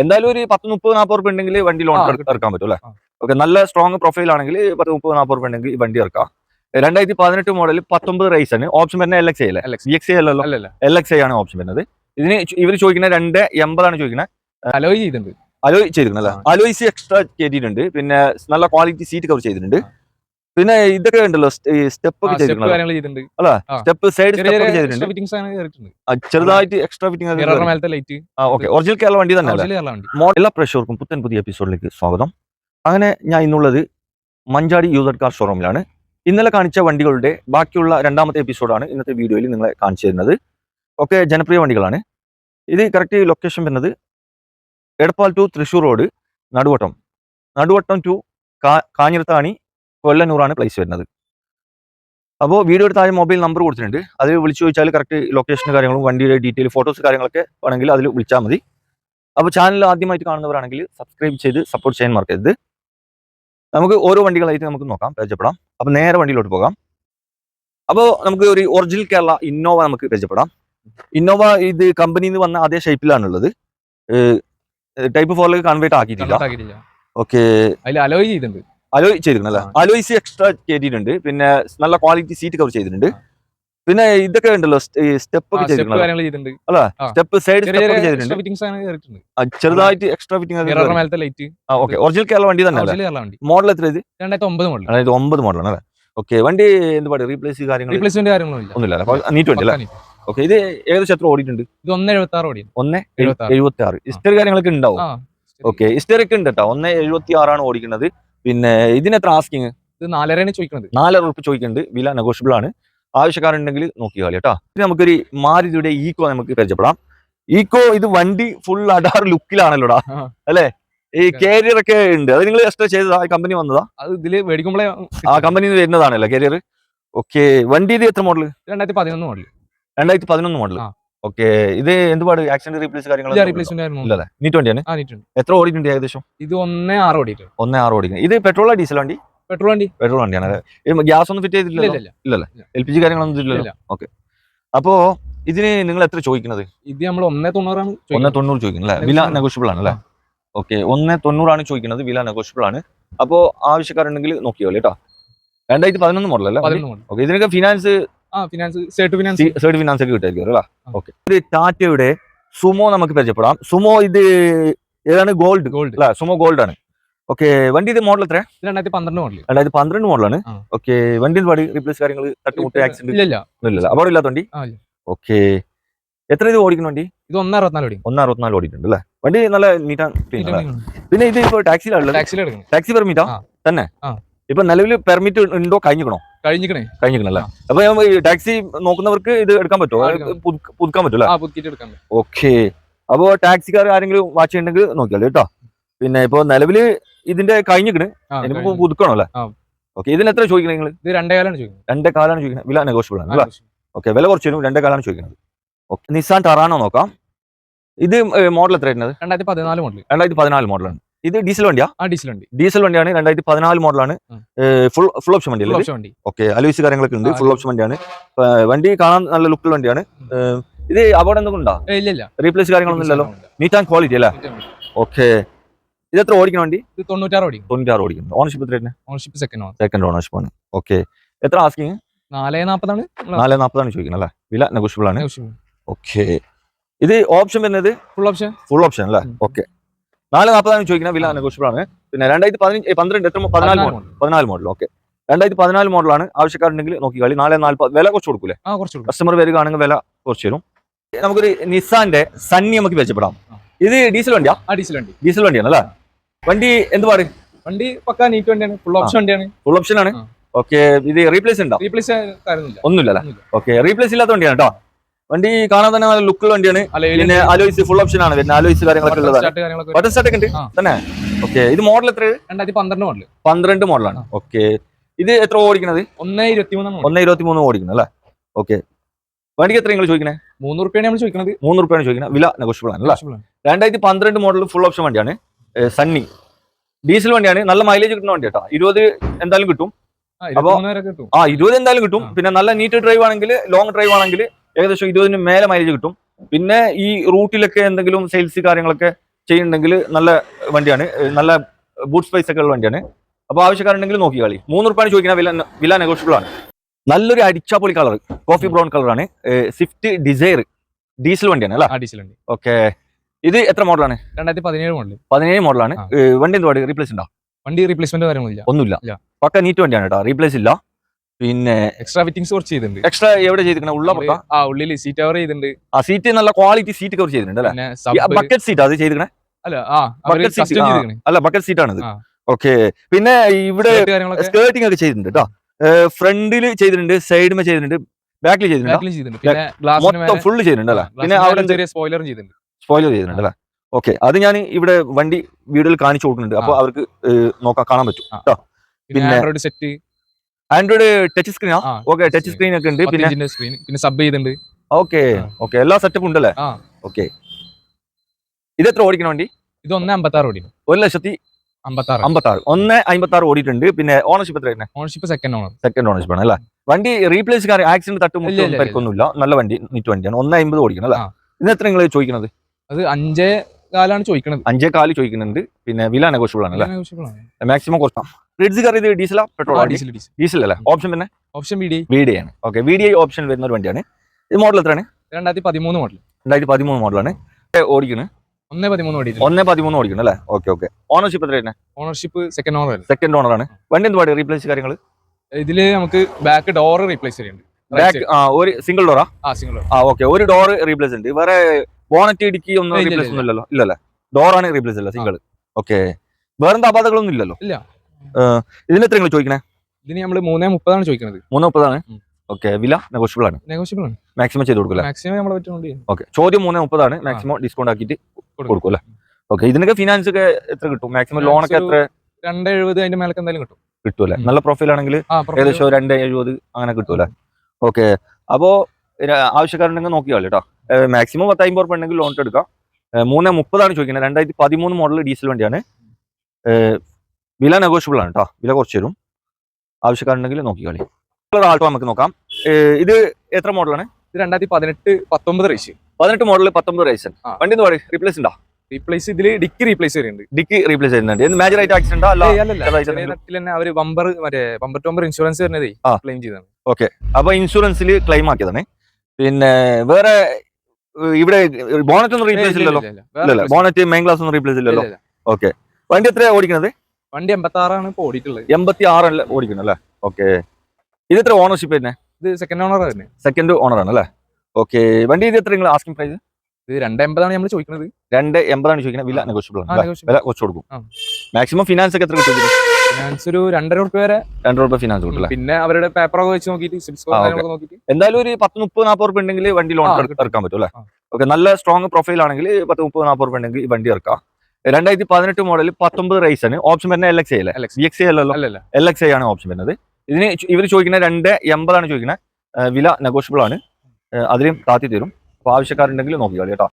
എന്തായാലും ഒരു പത്ത് മുപ്പത് നാൽപ്പത് റുപ്യ ഉണ്ടെങ്കിൽ വണ്ടി ലോൺ ഇറക്കാൻ പറ്റും അല്ലേ. ഓക്കെ നല്ല സ്ട്രോങ് പ്രൊഫൈൽ ആണെങ്കിൽ പത്ത് മുപ്പത് നാൽപ്പത് റുപ്യ ഉണ്ടെങ്കിൽ ഈ വണ്ടി ഇറക്കാം. രണ്ടായിരത്തി പതിനെട്ട് മോഡൽ പത്തൊമ്പത് റൈസ് ആണ്. ഓപ്ഷൻ വരുന്നത് എൽ എക്സ് ഐ അല്ലേ? എക്സ് ഐ അല്ലല്ലോ? എൽ എക്സ് ഐ ആണ് ഓപ്ഷൻ വരുന്നത്. ഇതിന് ഇവർ ചോദിക്കുന്ന രണ്ട് എൺപതാണ് ചോദിക്കുന്നത് അലോയ് ചെയ്തിട്ടുണ്ട്. അലോയ് ചെയ്തിട്ടുണ്ട് അല്ലേ. അലോയ്സ് എക്സ്ട്രാ ചെയ്തിട്ടുണ്ട് പിന്നെ നല്ല ക്വാളിറ്റി സീറ്റ് കവർ ചെയ്തിട്ടുണ്ട്. പിന്നെ ഇതൊക്കെ ഉണ്ടല്ലോ സ്റ്റെപ്പ് ഒക്കെ ചെയ്തിട്ടുണ്ട്. ചെയ്തിട്ടുണ്ട്. സ്റ്റെപ്പ് സൈഡ് ചെയ്തിട്ടുണ്ട് ചെറുതായിട്ട് എക്സ്ട്രാ ഫിറ്റിംഗ് ഒറിജിനൽ കേരള വണ്ടി തന്നെ അല്ലേ? എല്ലാ പ്രേക്ഷകർക്കും പുത്തൻ പുതിയ എപ്പിസോഡിലേക്ക് സ്വാഗതം. അങ്ങനെ ഞാൻ ഇന്നുള്ളത് മഞ്ചാടി യൂസർ കാർ ഷോറൂമിലാണ് ഇന്നലെ കാണിച്ച വണ്ടികളുടെ ബാക്കിയുള്ള രണ്ടാമത്തെ എപ്പിസോഡാണ് ഇന്നത്തെ വീഡിയോയിൽ നിങ്ങളെ കാണിച്ചു തരുന്നത്. ഒക്കെ ജനപ്രിയ വണ്ടികളാണ്. ഇത് കറക്റ്റ് ലൊക്കേഷൻ വരുന്നത് Edappal to Thrissur road Naduvattom. Naduvattom to കാ കൊല്ലന്നൂറാണ് പ്ലേസ് വരുന്നത്. അപ്പോൾ വീഡിയോ താഴെ മൊബൈൽ നമ്പർ കൊടുത്തിട്ടുണ്ട്. അത് വിളിച്ചു ചോദിച്ചാൽ കറക്റ്റ് ലൊക്കേഷൻ കാര്യങ്ങളും വണ്ടിയുടെ ഡീറ്റെയിൽ ഫോട്ടോസ് കാര്യങ്ങളൊക്കെ വേണമെങ്കിൽ അതിൽ വിളിച്ചാൽ മതി. അപ്പോൾ ചാനൽ ആദ്യമായിട്ട് കാണുന്നവരാണെങ്കിൽ സബ്സ്ക്രൈബ് ചെയ്ത് സപ്പോർട്ട് ചെയ്യാൻ മറക്കരുത്. നമുക്ക് ഓരോ വണ്ടികളായിട്ട് നമുക്ക് നോക്കാം പരിചയപ്പെടാം. അപ്പോൾ നേരെ വണ്ടിയിലോട്ട് പോകാം. അപ്പോൾ നമുക്ക് ഒരു ഒറിജിനൽ കേരള ഇന്നോവ നമുക്ക് പരിചയപ്പെടാം. ഇന്നോവ ഇത് കമ്പനിയിൽ നിന്ന് വന്ന അതേ ഷേപ്പിലാണുള്ളത് ടൈപ്പ് ഫോറിലേക്ക് കൺവേർട്ട് ആക്കിയിട്ടില്ല. കൺവേർട്ട് ആക്കിയിട്ടില്ല. ഓക്കെ അതിൽ അലോയ് ചെയ്തിട്ടുണ്ട്. അലോയ് ചെയ്തിരിക്കുന്നത് അല്ലേ. അലോയ്സ് എക്സ്ട്രാ ചെയ്തിട്ടുണ്ട് പിന്നെ നല്ല ക്വാളിറ്റി സീറ്റ് കവർ ചെയ്തിട്ടുണ്ട്. പിന്നെ ഇതൊക്കെ ഉണ്ടല്ലോ സ്റ്റെപ്പ് ഒക്കെ ചെയ്തിട്ടുണ്ട്. അല്ലേ? സ്റ്റെപ്പ് സൈഡ് ചെയ്തിട്ടുണ്ട്. ചെറുതായിട്ട് extra fitting okay original Kerala വണ്ടി തന്നെ മോഡൽ എത്ര ഇത്? രണ്ടായിരത്തി ഒമ്പത് മോഡൽ ആണ് ഒമ്പത് മോഡലാണ് അല്ലേ? ഓക്കെ വണ്ടി എന്ത് പറയുക റീപ്ലേസ് കാര്യങ്ങൾ? റീപ്ലേസ്മെന്റ് കാര്യങ്ങളൊന്നും ഒന്നുമില്ല നീറ്റ് വണ്ടി അല്ലേ? ഓക്കെ ഇത് ഏകദേശം എത്ര ഓടിയിട്ടുണ്ട്? ഇത് ഒന്ന് എഴുപത്തി ആറ് ഓടി ഒന്ന് എഴുപത്തി ആറ് ഹിസ്റ്ററി കാര്യങ്ങളൊക്കെ ഉണ്ടാവും? ഓക്കെ ഹിസ്റ്ററി ഒക്കെ ഉണ്ട് കേട്ടോ ഒന്ന് എഴുപത്തി ആറാണ് ഓടിക്കുന്നത്. പിന്നെ ഇതിന് എത്ര ആസ്കിങ് ഇത് നാലരയാണ് ചോദിക്കുന്നത് നാലര ഉറുപ്പ് ചോദിക്കുന്നുണ്ട് വില നെഗോഷ്യബിൾ ആണ്. ആവശ്യക്കാരുണ്ടെങ്കിൽ നോക്കി കളി കേട്ടോ. ഇനി നമുക്കൊരു മാരുതിയുടെ ഈക്കോ നമുക്ക് പരിചയപ്പെടാം. ഈക്കോ ഇത് വണ്ടി ഫുൾ അഡാർ ലുക്കിലാണല്ലോടാ. അല്ലേ? ഈ കാരിയർ ഒക്കെ ഉണ്ട്. അത് നിങ്ങൾ എക്സ്ട്രാ ചെയ്തതാ? കമ്പനി വന്നതാ? അത് ഇതിൽ മേടിക്കുമ്പോഴേ ആ കമ്പനിയിൽ വരുന്നതാണല്ലോ കാരിയർ ഓക്കെ വണ്ടി ഇത് എത്ര മോഡൽ രണ്ടായിരത്തി പതിനൊന്ന് മോഡൽ രണ്ടായിരത്തി പതിനൊന്ന് മോഡൽ. ഓക്കെ. ഇത് എന്തുപാട്? ആക്സിഡന്റ് റീപ്ലേസ് കാര്യങ്ങൾ റീപ്ലേസ്മെന്റ് ആയിരുന്നു ഇല്ലല്ലേ? നീറ്റ് വണ്ടിയാണ് എത്ര ഓടിയിട്ടുണ്ട് ഏകദേശം? ഇത് ഒന്നേ ആറ് ഓടിയിട്ടുണ്ട്. ഒന്നേ ആറ് ഓടിക്കുന്നത് ഇത് പെട്രോളോ ഡീസൽ വണ്ടി? പെട്രോൾ വണ്ടി. പെട്രോൾ വണ്ടിയാണ് അല്ലേ? ഗ്യാസ് ഒന്നും ഫിറ്റ് ചെയ്തിട്ടില്ല ഇല്ല ഇല്ല എൽ പി ജി കാര്യങ്ങളൊന്നും ഇല്ലല്ലോ? ഓക്കെ അപ്പോ ഇതിന് നിങ്ങൾ എത്ര ചോദിക്കുന്നത്? ഇത് നമ്മൾ ഒന്നേ തൊണ്ണൂറാണ് ഒന്നേ. തൊണ്ണൂറ് ചോദിക്കുന്നത് അല്ലേ? വില. നെഗോഷ്യബിൾ ആണ് അല്ലേ? ഓക്കെ ഒന്നേ തൊണ്ണൂറാണ് ചോദിക്കുന്നത്. വില നെഗോഷ്യബിൾ ആണ്. അപ്പോ ആവശ്യക്കാരുണ്ടെങ്കിൽ നോക്കിയോ കേട്ടോ. രണ്ടായിരത്തി പതിനൊന്ന് മോഡൽ അല്ലേ ഓക്കെ ഇതിനൊക്കെ ഫിനാൻസ് ഫിനാൻസ് സേർട്ട് ഒക്കെ അല്ലേ. ഓക്കെ ടാറ്റയുടെ സുമോ നമുക്ക് പരിചയപ്പെടാം. സുമോ ഇത് ഏതാണ്? ഗോൾഡ് ഗോൾഡ് അല്ല? സുമോ ഗോൾഡ് ആണ്. ഓക്കെ വണ്ടി ഇത് മോഡൽ എത്ര രണ്ടായിരത്തി പന്ത്രണ്ട് മോഡൽ രണ്ടായിരത്തി പന്ത്രണ്ട് മോഡലാണ് ആണ്. ഓക്കെ വണ്ടി പാടി റീപ്ലേസ് കാര്യങ്ങൾ തട്ടുമുട്ട് ആക്സിഡന്റ് ഇല്ല അപകടം ഇല്ലാത്ത വണ്ടി? ഓക്കെ എത്ര ഇത് ഓടിക്കുന്ന വണ്ടി? ഇത് ഒന്നേ അറുപത്തിനാല് ഓടി ഒന്ന് അറുപത്തിനാല് ഓടിയിട്ടുണ്ട് അല്ലേ? വണ്ടി നല്ല നീറ്റ് ആൻഡ് ക്ലീൻ അല്ലേ? പിന്നെ ഇത് ഇപ്പോൾ ടാക്സിയിലാണ് ടാക്സി പെർമിറ്റാ തന്നെ. ഇപ്പൊ നിലവിൽ പെർമിറ്റ് ഉണ്ടോ കഴിഞ്ഞിക്കണോ? കഴിഞ്ഞിക്കണേ. കഴിഞ്ഞിക്കണല്ലേ. അപ്പൊ ടാക്സി നോക്കുന്നവർക്ക് ഇത് എടുക്കാൻ പറ്റുമോ പുതുക്കാൻ പറ്റൂല. ഓക്കെ. അപ്പോ ടാക്സിക്കാർ ആരെങ്കിലും വാച്ച് ചെയ്യണമെങ്കിൽ നോക്കിയാലോ കേട്ടോ. പിന്നെ ഇപ്പൊ നിലവിൽ ഇതിന്റെ കഴിഞ്ഞിക്കണ്. ഇനിയിപ്പോ. പുതുക്കണോ അല്ലേ? ഓക്കെ ഇതിന് എത്ര ചോദിക്കണേ നിങ്ങൾ ഇത് രണ്ടേ കാലാണ് ചോദിക്കുന്നത് രണ്ടേ കാലാണ് ചോദിക്കുന്നത് വില നെഗോഷ്യബിൾ ആണ് അല്ലേ? ഓക്കെ വില കുറച്ച് വരും. രണ്ടേ കാലാണ് ചോദിക്കുന്നത് ഓക്കെ നിസാൻ ടറാണോ നോക്കാം. ഇത് മോഡൽ എത്രയായിരുന്നത് രണ്ടായിരത്തി പതിനാല് മോഡൽ രണ്ടായിരത്തി പതിനാല് മോഡലാണ് ഇത് ഡീസൽ വണ്ടിയാ? ആ ഡീസൽ വണ്ടി. ഡീസൽ വണ്ടിയാണ് രണ്ടായിരത്തി പതിനാല് മോഡലാണ്. ഫുൾ ഫുൾ ഓപ്ഷൻ വണ്ടി ഓക്കെ അലോയ്സ് കാര്യങ്ങളൊക്കെ ഉണ്ട് ഫുൾ ഓപ്ഷൻ വണ്ടിയാണ്. വണ്ടി കാണാൻ നല്ല ലുക്കുള്ള വണ്ടിയാണ്. ഇത് അപകടം എന്തെങ്കിലും ഉണ്ടോ? ഇല്ല റീപ്ലേസ് കാര്യങ്ങളൊന്നും ഇല്ലല്ലോ? നീറ്റ് ആൻഡ് ക്വാളിറ്റി അല്ലേ? ഓക്കെ. ഇത് എത്ര ഓടിക്കണം വണ്ടി? ഇത് തൊണ്ണൂറ്റാറ് ഓടി തൊണ്ണൂറ്റാറ് ഓടിക്കുന്നു ഓണർഷിപ്പ് എത്ര ഓണർഷിപ്പ് സെക്കൻഡ് സെക്കൻഡ് ഓണർഷിപ്പ് ആണ്. ഓക്കെ. എത്ര ആസ്കിങ് നാലേ നാപ്പതാണ്. നാല് നാൽപ്പതാണ് ചോദിക്കുന്നത് അല്ലേ? വില നെഗോഷ്യബിൾ ആണ്. ഓക്കെ. ഇത് ഓപ്ഷൻ വരുന്നത്? ഫുൾ ഓപ്ഷൻ ഫുൾ ഓപ്ഷൻ അല്ലേ. ഓക്കെ. നാല് നാൽപ്പതാണ് ചോദിക്കുന്നത് വില നെഗോഷ്യബിൾ ആണ് പിന്നെ രണ്ടായിരത്തി പതിനഞ്ച് പന്ത്രണ്ട് എത്ര പതിനാല് മോഡൽ. പതിനാല് മോഡൽ ഓക്കെ. രണ്ടായിരത്തി പതിനാല് മോഡലാണ് ആവശ്യക്കാരുണ്ടെങ്കിൽ നോക്കി കളി. നാല് നാൽപ്പത് വില കുറച്ച് കൊടുക്കൂലേ? കസ്റ്റമർ വരികയാണെങ്കിൽ വില കുറച്ച് തരും. നമുക്കൊരു നിസാന്റെ സണ്ണി നമുക്ക് മെച്ചപ്പെടാം ഇത് ഡീസൽ വണ്ടിയാ? ഡീസൽ വണ്ടി. ഡീസൽ വണ്ടിയാണ് അല്ലേ വണ്ടി എന്ത് പാട്? വണ്ടി പക്കാ നീറ്റ് വണ്ടിയാണ്. ഫുൾ ഓപ്ഷൻ വണ്ടിയാണ്. ഫുൾ ഓപ്ഷൻ ആണ്. ഓക്കെ ഇത് റീപ്ലേസ് ഉണ്ടോ? റീപ്ലേസ് ഒന്നുമില്ല. ഓക്കെ റീപ്ലേസ് ഇല്ലാത്ത വണ്ടിയാണ് കേട്ടോ. വണ്ടി കാണാൻ തന്നെ നല്ല ലുക്കുള്ള വണ്ടിയാണ്. പിന്നെ അലോയ്സ് ഫുൾ ഓപ്ഷൻ ആണ്. വരുന്നത് അലോയ്സ് കാര്യങ്ങളൊക്കെ ഉള്ളതാണ്. ബട്ടർ സ്റ്റാർട്ട് ഉണ്ട്. തന്നെ? ഓക്കെ ഇത് മോഡൽ എത്ര? രണ്ടായിരത്തി പന്ത്രണ്ട് മോഡൽ പന്ത്രണ്ട് മോഡലാണ് ഓക്കെ ഇത് എത്ര ഓടിക്കണത്? ഒന്നേ ഇരുപത്തി മൂന്ന് ഒന്നേ ഇരുപത്തി മൂന്ന് ഓടിക്കുന്നത് അല്ലേ? ഓക്കെ വണ്ടിക്ക് എത്ര നിങ്ങൾ ചോദിക്കണേ? മൂന്ന് റുപ്യാണ് നമ്മൾ ചോദിക്കുന്നത് മൂന്ന് റുപ്യാണ് ചോദിക്കുന്നത് വില നെഗോഷ്യബിൾ ആണ് അല്ലേ? രണ്ടായിരത്തി പന്ത്രണ്ട് മോഡൽ ഫുൾ ഓപ്ഷൻ വണ്ടിയാണ്. സണ്ണി ഡീസൽ വണ്ടിയാണ്. നല്ല മൈലേജ് കിട്ടുന്ന വണ്ടി കേട്ടോ. ഇരുപത് എന്തായാലും കിട്ടും. കിട്ടും. ആ ഇരുപത് എന്തായാലും കിട്ടും. പിന്നെ നല്ല നീറ്റ് ഡ്രൈവ് ആണെങ്കിൽ ലോങ് ഡ്രൈവ് ആണെങ്കിൽ ഏകദേശം ഇരുപതിന് മേലെ മൈലേജ് കിട്ടും. പിന്നെ ഈ റൂട്ടിലൊക്കെ എന്തെങ്കിലും സെയിൽസ് കാര്യങ്ങളൊക്കെ ചെയ്യുന്നുണ്ടെങ്കിൽ നല്ല വണ്ടിയാണ്. നല്ല ബൂട്ട് സ്പേസ് ഒക്കെ ഉള്ള വണ്ടിയാണ്. അപ്പോൾ ആവശ്യക്കാരുണ്ടെങ്കിൽ നോക്കി കളി. മൂന്ന് റുപ്യാണ് ചോദിക്കുന്ന വില വില നെഗോഷ്യബിൾ ആണ്. നല്ലൊരു അടിച്ചാപ്പൊളി കളർ കോഫി ബ്രൗൺ കളറാണ് സ്വിഫ്റ്റ് ഡിസൈർ ഡീസൽ വണ്ടിയാണ് അല്ല? ഡീസൽ വണ്ടി. ഓക്കെ. ഇത് എത്ര മോഡലാണ് രണ്ടായിരത്തി പതിനേഴ് മോഡൽ പതിനേഴ് മോഡലാണ് വണ്ടി എന്ത് റീപ്ലേസ് ഉണ്ടോ? വണ്ടി റീപ്ലേസ്മെന്റ് കാര്യങ്ങളില്ല ഒന്നുമില്ല. പക്ക നീറ്റ് വണ്ടിയാണ് കേട്ടോ. റീപ്ലേസ് ഇല്ല. പിന്നെ എക്സ്ട്രാ ഫിറ്റിംഗ്സ് കുറച്ച് ചെയ്തിട്ടുണ്ട്. എക്സ്ട്രാ എവിടെ ചെയ്തിരിക്കണം? ഉള്ള മൊത്തം ആ ഉള്ളിൽ സീറ്റ് കവർ ചെയ്തിട്ടുണ്ട്. ആ സീറ്റ് നല്ല ക്വാളിറ്റി സീറ്റ് കവർ ചെയ്തിട്ടുണ്ട് അല്ലേ? ബക്കറ്റ് സീറ്റ് അത് ചെയ്തിരിക്കണേ? അല്ല ആ ബക്കറ്റ് സീറ്റ് അല്ല ബക്കറ്റ് സീറ്റ് ആണിത്. ആ. ഓക്കെ പിന്നെ ഇവിടെ സ്കേർട്ടിംഗ് ഒക്കെ ചെയ്തിട്ടുണ്ട് കേട്ടോ. ഫ്രണ്ടിൽ ചെയ്തിട്ടുണ്ട് സൈഡിൽ ചെയ്തിട്ടുണ്ട് ബാക്കിൽ ചെയ്തിട്ടുണ്ട് ബാക്കിലും ചെയ്തിട്ടുണ്ട്. പിന്നെ ഗ്ലാസ് മൊത്തം ഫുള്ള് ചെയ്തിട്ടുണ്ട് അല്ലേ? പിന്നെ അവിടെ ചെറിയ സ്പോയിലറും ചെയ്തിട്ടുണ്ട്. സ്പോയിലർ ചെയ്തിട്ടുണ്ട് അല്ലേ? ഓക്കെ അത് ഞാൻ ഇവിടെ വണ്ടി വീഡിയോയിൽ കാണിച്ചു കൊടുക്കുന്നുണ്ട്. അപ്പൊ അവർക്ക് നോക്കാൻ കാണാൻ പറ്റും. കേട്ടോ. പിന്നെ പിന്നെ- സെറ്റ് ആൻഡ്രോയിഡ് ടച്ച് സ്ക്രീനാ ഓക്കെ ടച്ച് സ്ക്രീൻ ഒക്കെ ഉണ്ട്. പിന്നെ സ്ക്രീൻ പിന്നെ സബ് ചെയ്തിട്ടുണ്ട്. ഓക്കെ ഓക്കേ എല്ലാ സെറ്റപ്പും ഉണ്ടല്ലേ. ഓക്കെ ഇത് എത്ര ഓടിക്കണം വണ്ടി? ഇത് ഒന്ന് അമ്പത്തി ആറ് ഓടി ഒരു ലക്ഷത്തി അമ്പത്തി ആറ് അമ്പത്തി ആറ് ഒന്ന് അമ്പത്തി ആറ് ഓടിയിട്ടുണ്ട്. പിന്നെ ഓണർഷിപ്പ് എത്ര ownership second owner second ownership ആണ് അല്ലേ? വണ്ടി റീപ്ലേസ് കാർ ആക്സിഡന്റ് തട്ടും. പരിക്കൊന്നുമില്ല. നല്ല വണ്ടി നീറ്റ് വണ്ടിയാണ്. ഒന്ന് അമ്പത് ഓടിക്കണം അല്ലേ. ഇന്ന് എത്ര നിങ്ങൾ ചോദിക്കുന്നത് അത് അഞ്ചേ കാലാണ് ചോദിക്കുന്നത് അഞ്ചേ കാൽ ചോദിക്കുന്നുണ്ട്. പിന്നെ വില നെഗോഷ്യബിൾ ആണ് അല്ലേ. മാക്സിമം കുറച്ചാം റിഡ്സ് കാർ ഇത് ഡീസലാ? പെട്രോൾ ആ, ഡീസൽ ഡീസൽ. അല്ലേ ഓപ്ഷൻ പിന്നെ option B D V D ആണ്. Okay V D I option വരുന്ന ഒരു വണ്ടിയാണ്. ഇത് മോഡൽ എത്രയാണ്? രണ്ടായിരത്തി പതിമൂന്ന് മോഡൽ രണ്ടായിരത്തി പതിമൂന്ന് മോഡലാണ് ഓടിക്കുന്നത് ഒന്നേ പതിമൂന്ന് ഓടിയിട്ടുണ്ട്. ഒന്നേ പതിമൂന്ന് ഓടിക്കുന്നു അല്ലേ? Okay okay. ഓണർഷിപ്പ് എത്രയാണ് ownership second owner second owner ആണ്. വണ്ടി എന്ത് പാടി? റീപ്ലേസ് കാര്യങ്ങൾ ഇതിൽ നമുക്ക് ബാക്ക് ഡോർ റീപ്ലേസ് ചെയ്യുന്നുണ്ട് ബാക്ക് ആ ഒരു സിംഗിൾ ഡോറാ ആ? സിംഗിൾ ഡോർ ആ ഓക്കെ. ഒരു ഡോർ റീപ്ലേസ് ഉണ്ട്. വേറെ ബോണറ്റ് ഇടുക്കി ഒന്നും റീപ്ലേസ്. ഒന്നും ഇല്ലല്ലോ? ഇല്ലല്ലേ ഡോറാണ് റീപ്ലേസ് അല്ല സിംഗിൾ ഓക്കെ. വേറെന്താ അപാധകളൊന്നും ഇല്ലല്ലോ? ഇല്ല. ഇതിന് എത്ര നിങ്ങൾ ചോദിക്കണേ? ഇതിന് നമ്മൾ മൂന്നേ മുപ്പതാണ് ചോദിക്കുന്നത് മൂന്ന് മുപ്പതാണ്. ഓക്കെ വില നെഗോഷ്യബിൾ ആണ്. നെഗോഷ്യബിൾ ആണ്. മാക്സിമം ചെയ്ത് കൊടുക്കില്ല? മാക്സിമം നമ്മൾ പറ്റുന്നുണ്ട് ഓക്കെ ചോദ്യം മൂന്നേ മുപ്പതാണ്. മാക്സിമം ഡിസ്കൗണ്ട് ആക്കിയിട്ട് കൊടുക്കും. അല്ലേ? ഓക്കെ ഇതിനൊക്കെ ഫിനാൻസ് ഒക്കെ എത്ര കിട്ടും? മാക്സിമം ലോൺ ഒക്കെ എത്ര? രണ്ട് എഴുപത് അതിന്റെ മേലൊക്കെ എന്തായാലും കിട്ടും. കിട്ടും അല്ലേ? നല്ല പ്രൊഫൈൽ ആണെങ്കിൽ ഏകദേശം രണ്ട് എഴുപത് അങ്ങനെ കിട്ടും അല്ലേ? ഓക്കെ അപ്പോൾ ആവശ്യക്കാരുണ്ടെങ്കിൽ നോക്കിയാലോ കേട്ടോ. മാക്സിമം പത്തായിരം ഉറുപ്പ ഉണ്ടെങ്കിൽ ലോൺ എടുക്കാം. മൂന്നേ മുപ്പതാണ് ചോദിക്കുന്നത് രണ്ടായിരത്തി പതിമൂന്ന് മോഡൽ ഡീസൽ വണ്ടിയാണ്. വില നെഗോഷ്യബിൾ ആണ് കേട്ടോ വില കുറച്ച് തരും ആവശ്യക്കാരുണ്ടെങ്കിൽ നോക്കിക്കളി ആൾട്ടോ നമുക്ക് നോക്കാം. ഇത് എത്ര മോഡലാണ് ഇത് രണ്ടായിരത്തി പതിനെട്ട് പത്തൊമ്പത് റേസ് പതിനെട്ട് മോഡൽ പത്തൊമ്പത് റേസ്. വണ്ടി എന്ന് പറയും റീപ്ലേസ് ഉണ്ടോ? റീപ്ലേസ് ഇതിൽ ഡിക്കി റീപ്ലേസ് ചെയ്യുന്നുണ്ട് ഡിക്കി റീപ്ലേസ് ചെയ്യുന്നുണ്ട് എന്ത് മേജർ ആയിട്ട് ആക്സിഡന്റ് തന്നെ അവർ ബമ്പർ മറ്റേ ബമ്പർ ടോമ്പർ ഇൻഷുറൻസ് വരുന്നതേ. ക്ലെയിം ചെയ്താണ് ഓക്കെ അപ്പൊ ഇൻഷുറൻസിൽ ക്ലെയിം ആക്കിയതാണ്. പിന്നെ വേറെ ഇവിടെ ബോണറ്റ് ഒന്നും റീപ്ലേസ് ഇല്ലല്ലോ. ഇല്ലല്ലോ. ബോണറ്റ് മെയിൻ ഗ്ലാസ് ഒന്നും റീപ്ലേസ് ഇല്ലല്ലോ. ഓക്കെ വണ്ടി എത്രയാണ് ഓടിക്കുന്നത് വണ്ടി എൺപത്തി ആറാണ് ഇപ്പോൾ ഓടിയിട്ടുള്ളത്. എൺപത്തി ആറല്ല ഓടിക്കുന്നത് അല്ലേ? ഓക്കെ ഇത് എത്ര ഓണർഷിപ്പ് തന്നെ? ഇത് സെക്കൻഡ് ഓണർ തന്നെ. സെക്കൻഡ് ഓണർ ആണ് അല്ലേ? ഓക്കെ വണ്ടി ഇത് എത്ര നിങ്ങൾ ആസ്കിംഗ് പ്രൈസ് ഇത് രണ്ട് എൺപതാണ് നമ്മൾ ചോദിക്കുന്നത് രണ്ട് എൺപതാണ് ചോദിക്കുന്നത് വില. നെഗോഷ്യബിൾ ആണ് വില കുറച്ച് കൊടുക്കും. മാക്സിമം ഫിനാൻസ് ഒക്കെ എത്ര കിട്ടും ഫിനാൻസ് ഒരു രണ്ടര ഉറുപ്പ് വരെ. രണ്ടര രൂപ ഫിനാൻസ് കിട്ടും പിന്നെ അവരുടെ പേപ്പറൊക്കെ വെച്ച് നോക്കിയിട്ട് എന്തായാലും ഒരു പത്ത് മുപ്പത് നാൽപ്പത് റുപ്യ ഉണ്ടെങ്കിൽ വണ്ടി ലോൺ എടുക്കാൻ. ഇറക്കാൻ പറ്റും അല്ലേ. ഓക്കെ നല്ല സ്ട്രോങ് പ്രൊഫൈൽ ആണെങ്കിൽ പത്ത് മുപ്പത് നാൽപ്പത് റുപ്യ ഉണ്ടെങ്കിൽ വണ്ടി ഇറക്കാം രണ്ടായിരത്തി പതിനെട്ട് മോഡൽ പത്തൊമ്പത് റൈസ് ആണ്. ഓപ്ഷൻ വരുന്നത് എൽ എക്സ് അല്ലേ? LX. എക്സ് അല്ലല്ലോ. എൽ എക്സ് ഐ ആണ് ഓപ്ഷൻ വരുന്നത്. ഇതിന് ഇവർ ചോദിക്കുന്ന രണ്ട് എൺപതാണ് ചോദിക്കുന്നത് വില നെഗോഷ്യബിൾ ആണ്. അതിലും താത്തി തരും. അപ്പോൾ ആവശ്യക്കാരുണ്ടെങ്കിൽ നോക്കിയാൽ കേട്ടോ.